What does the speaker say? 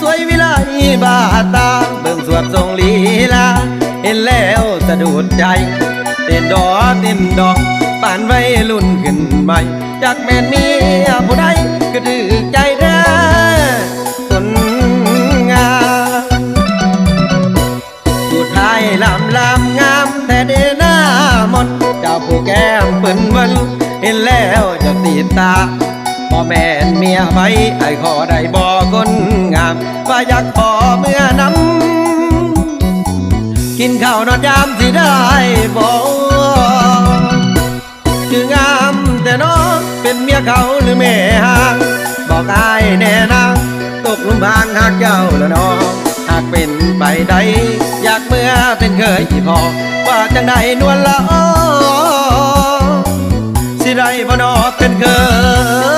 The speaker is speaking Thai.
สวยวิไลบาตา เบิ่งสวดทรงลีลา เห็นแล้วสะดุดใจ เต้นดอเต้นดอกปานไว้รุ่นขึ้นใหม่จากแม่นเมียผู้ใดก็ดื้อใจแท้คนงามผู้ายลำลำงามแต่เดหน้ามนเจ้าผู้แก้มเปิ้นวินเห็นแล้วจะติดตาพ่อแม่นเมียไปไอ้ขอได้บอกคน ว่าอยากขอเมื่อนำกินข้าวนอนยามสิได้บอกคืองามแต่น้องเป็นเมียเขาหรือแม่หางบอกอายแน่นางตกลุมพางหักเจ้าแล้วน้องหากเป็นไปได้อยากเมื่อเป็นเคยพอว่าจังใดนวลละออสิได้บ่นอเป็นเคย